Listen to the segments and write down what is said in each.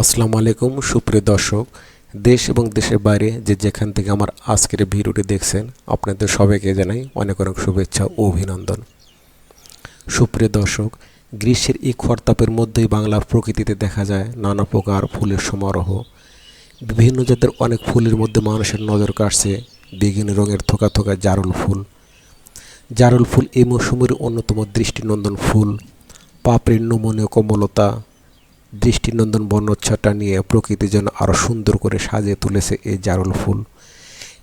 আসসালামু আলাইকুম, সুপ্রিয় দর্শক। দেশ এবং দেশের বাইরে যে যেখান থেকে আমার আজকের ভিডিওটি দেখছেন, আপনাদের সবাইকে জানাই অনেক অনেক শুভেচ্ছা ও অভিনন্দন। সুপ্রিয় দর্শক, গ্রীষ্মের এই খরতাপের মধ্যেই বাংলার প্রকৃতিতে দেখা যায় নানা প্রকার ফুলের সমারোহ। বিভিন্ন জাতের অনেক ফুলের মধ্যে মানুষের নজর কাটছে বেগুনি রঙের থোকা থোকা জারুল ফুল। জারুল ফুল এই মৌসুমের অন্যতম দৃষ্টিনন্দন ফুল। পাপড়ির নমনীয় কোমলতা দৃষ্টিনন্দন বর্ণচ্ছটা নিয়ে প্রকৃতি যেন আরও সুন্দর করে সাজিয়ে তুলেছে এই জারুল ফুল।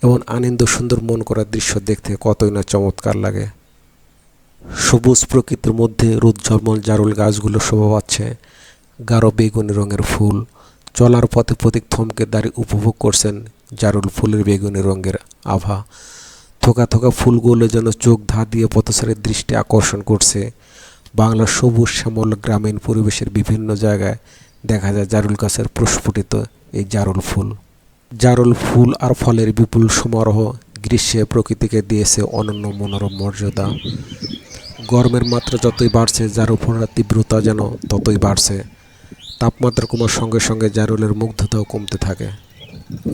এমন আনন্দ সুন্দর মন করার দৃশ্য দেখতে কতই না চমৎকার লাগে। সবুজ প্রকৃতির মধ্যে রোদঝলমল জারুল গাছগুলো শোভা পাচ্ছে। গাঢ় বেগুনি রঙের ফুল। চলার পথে প্রতীক থমকে দাঁড়িয়ে উপভোগ করছেন জারুল ফুলের বেগুনি রঙের আভা। থোকা থোকা ফুলগুলো যেন চোখ ধা দিয়ে পথচারীর দৃষ্টি আকর্ষণ করছে। বাংলার সবুজ শ্যামল গ্রামীণ পরিবেশের বিভিন্ন জায়গায় দেখা যায় জারুল গাছের প্রস্ফুটিত এই জারুল ফুল। জারুল ফুল আর ফলের বিপুল সমারোহ গ্রীষ্মে প্রকৃতিকে দিয়েছে অনন্য মনোরম মর্যাদা। গরমের মাত্রা যতই বাড়ছে, জারুল ফোড়ার তীব্রতা যেন ততই বাড়ছে। তাপমাত্রা কমার সঙ্গে সঙ্গে জারুলের মুগ্ধতাও কমতে থাকে।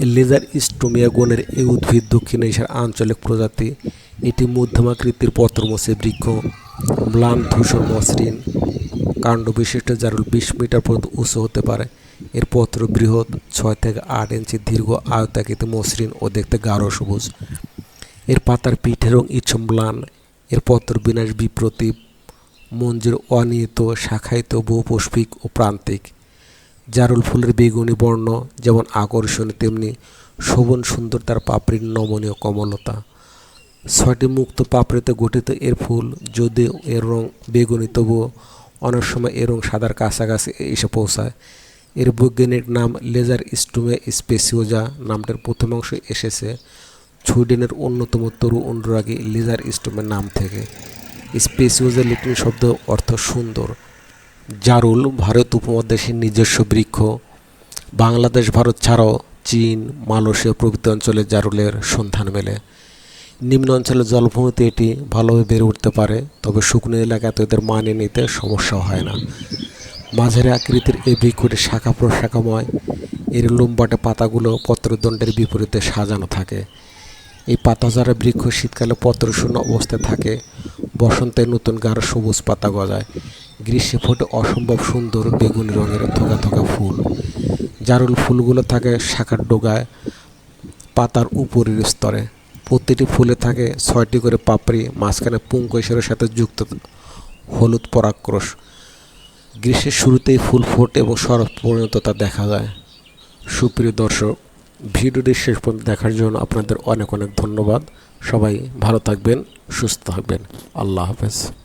লেজার স্টোমিয়া গণের এই উদ্ভিদ দক্ষিণ এশিয়ার আঞ্চলিক প্রজাতি, এটি মধ্যমাকৃতির পত্রমসে বৃক্ষ ম্লান ধূসর মসৃণ কাণ্ড বিশিষ্ট জারুল বিশ মিটার পর্যন্ত উঁচু হতে পারে। এর পত্র বৃহৎ, ছয় থেকে আট ইঞ্চি দীর্ঘ, আয়তাকৃত, মসৃণ ও দেখতে গাঢ় সবুজ। এর পাতার পিঠের রং ইচ্ছম ম্লান। এর পত্র বিনাশ বিপ্রতীপ মঞ্জুর অনিয়ত, শাখায়িত, বহুপুষ্পিক ও প্রান্তিক। জারুল ফুলের বেগুনি বর্ণ যেমন আকর্ষণীয়, তেমনি শোভন সুন্দর তার পাপড়ির নমনীয় কমলতা। ছয়টি মুক্ত পাপড়িতে গঠিত এর ফুল, যদিও এর রং বেগুনি, তবুও অনেক সময় এর রং সাদার কাছাকাছি এসে পৌঁছায়। এর বৈজ্ঞানিক নাম লেজার স্টুমে স্পেসিওজা নামটার প্রথম অংশ এসেছে। সুইডেনের অন্যতম তরু অনুরাগী লেজার স্টুমের নাম থেকে। স্পেসিওজা লিটিন শব্দ অর্থ সুন্দর। জারুল ভারত উপমহাদেশের নিজস্ব বৃক্ষ। বাংলাদেশ, ভারত ছাড়াও চীন, মালয়েশিয়া প্রভৃতি অঞ্চলে জারুলের সন্ধান মেলে। নিম্ন অঞ্চলের জলভূমিতে এটি ভালোভাবে বেড়ে উঠতে পারে, তবে শুকনো এলাকাতে এদের মানিয়ে নিতে সমস্যা হয় না। মাঝারি আকৃতির এই বৃক্ষটি শাখা প্রশাখাময়। এর লম্বাটে পাতাগুলো পত্রদণ্ডের বিপরীতে সাজানো থাকে। এই পাতাঝাড়া বৃক্ষ শীতকালে পত্রশূন্য অবস্থায় থাকে। বসন্তে নতুন গাঢ় সবুজ পাতা গজায়। গ্রীষ্মে ফোটে অসম্ভব সুন্দর বেগুনি রঙের থোকা থোকা ফুল। জারুল ফুলগুলো থাকে শাখার ডোগায়, পাতার উপরের স্তরে। প্রতিটি ফুলে থাকে ছয়টি করে পাপড়ি, মাঝখানে পুঙ্কৈশরের সাথে যুক্ত হলুদ পরাক্রোশ গ্রীষ্মের শুরুতেই ফুল ফোটে এবং শরৎ পরিণততা দেখা যায়। সুপ্রিয় দর্শক, ভিডিওটি শেষ পর্যন্ত দেখার জন্য আপনাদের অনেক অনেক ধন্যবাদ। সবাই ভালো থাকবেন, সুস্থ থাকবেন। আল্লাহ হাফেজ।